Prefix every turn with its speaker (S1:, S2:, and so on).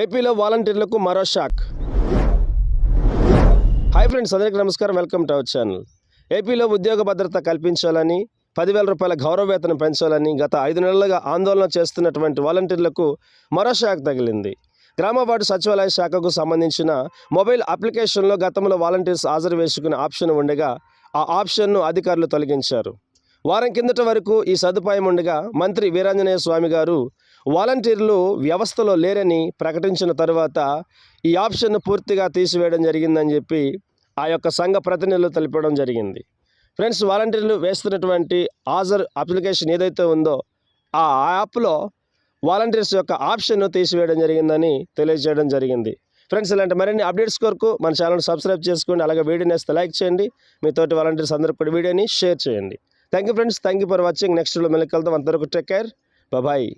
S1: ఏపీలో వాలంటీర్లకు మరో షాక్. హాయ్ ఫ్రెండ్స్ అందరికీ నమస్కారం. Welcome to our channel. ఏపీలో ఉద్యోగ భద్రత కల్పించాలని పదివేల రూపాయల గౌరవ వేతనం పెంచాలని గత ఐదు నెలలుగా ఆందోళన చేస్తున్నటువంటి వాలంటీర్లకు మరో షాక్ తగిలింది. గ్రామ వార్డు సచివాలయ శాఖకు సంబంధించిన మొబైల్ అప్లికేషన్లో గతంలో వాలంటీర్స్ హాజరు వేసుకునే ఆప్షన్ ఉండగా ఆ ఆప్షన్ను అధికారులు తొలగించారు. వారం కిందట వరకు ఈ సదుపాయం ఉండగా మంత్రి వీరాంజనేయ స్వామి గారు వాలంటీర్లు వ్యవస్థలో లేరని ప్రకటించిన తర్వాత ఈ ఆప్షన్ను పూర్తిగా తీసివేయడం జరిగిందని చెప్పి ఆ యొక్క సంఘ ప్రతినిధులు తెలిపడం జరిగింది. ఫ్రెండ్స్ వాలంటీర్లు వేస్తున్నటువంటి హాజర్ అప్లికేషన్ ఏదైతే ఉందో ఆ యాప్లో వాలంటీర్స్ యొక్క ఆప్షన్ను తీసివేయడం జరిగిందని తెలియజేయడం జరిగింది. ఫ్రెండ్స్ ఇలాంటి మరిన్ని అప్డేట్స్ కొరకు మన ఛానల్ సబ్స్క్రైబ్ చేసుకోండి అలాగే వీడియోని వేస్తే లైక్ చేయండి. మీతోటి వాలంటీర్స్ అందరూ కూడా వీడియోని షేర్ చేయండి. Thank you friends thank you for watching. Next మళ్ళీ కలుద్దాం. అంతవరకు టేక్ కేర్. బాయ్.